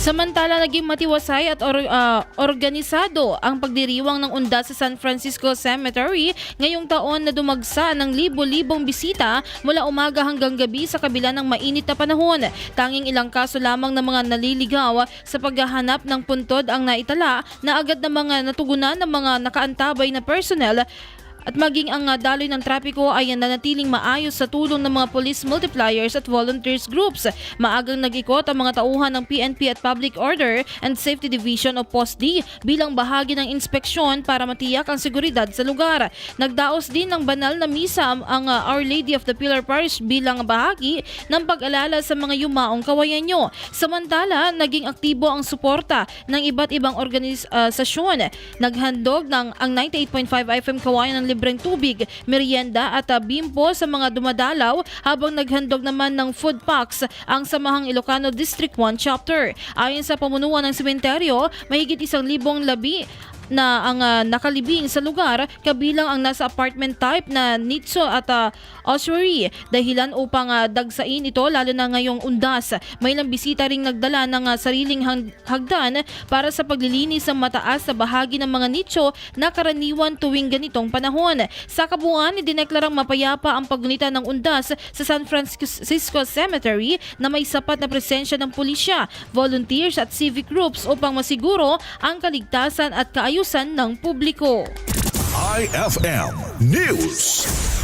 Samantala, naging matiwasay at or- ah, organisado ang pagdiriwang ng undas sa San Francisco Cemetery ngayong taon na dumagsa ng libo-libong bisita mula umaga hanggang gabi sa kabila ng mainit na panahon. Tanging ilang kaso lamang ng mga naliligaw sa paghahanap ng puntod ang naitala na agad na mga natugunan ng mga nakaantabay na personnel at maging ang uh, daloy ng trapiko ay nanatiling maayos sa tulong ng mga police multipliers at volunteers groups. Maagang nag-ikot ang mga tauhan ng PNP at Public Order and Safety Division o POSD bilang bahagi ng inspeksyon para matiyak ang seguridad sa lugar. Nagdaos din ng banal na misa ang uh, Our Lady of the Pillar Parish bilang bahagi ng pag-alala sa mga yumaong kawayanyo. Samantala, naging aktibo ang suporta ng iba't ibang organisasyon. Naghandog ng ang 98.5 FM Kawayan ng libreng tubig, merienda at uh, bimpo sa mga dumadalaw habang naghandog naman ng food packs ang Samahang Ilocano District 1 Chapter. Ayon sa pamunuan ng sementeryo, mahigit isang libong labi na ang ah, nakalibing sa lugar kabilang ang nasa apartment type na Nitso at uh, ossuary dahilan upang ah, dagsain ito lalo na ngayong undas. May ilang bisita ring nagdala ng ah, sariling hagdan para sa paglilinis ng mataas sa bahagi ng mga nicho na karaniwan tuwing ganitong panahon. Sa kabuuan, idineklarang mapayapa ang pagunita ng undas sa San Francisco Cemetery na may sapat na presensya ng pulisya, volunteers at civic groups upang masiguro ang kaligtasan at kaayusan ng publiko. IFM News.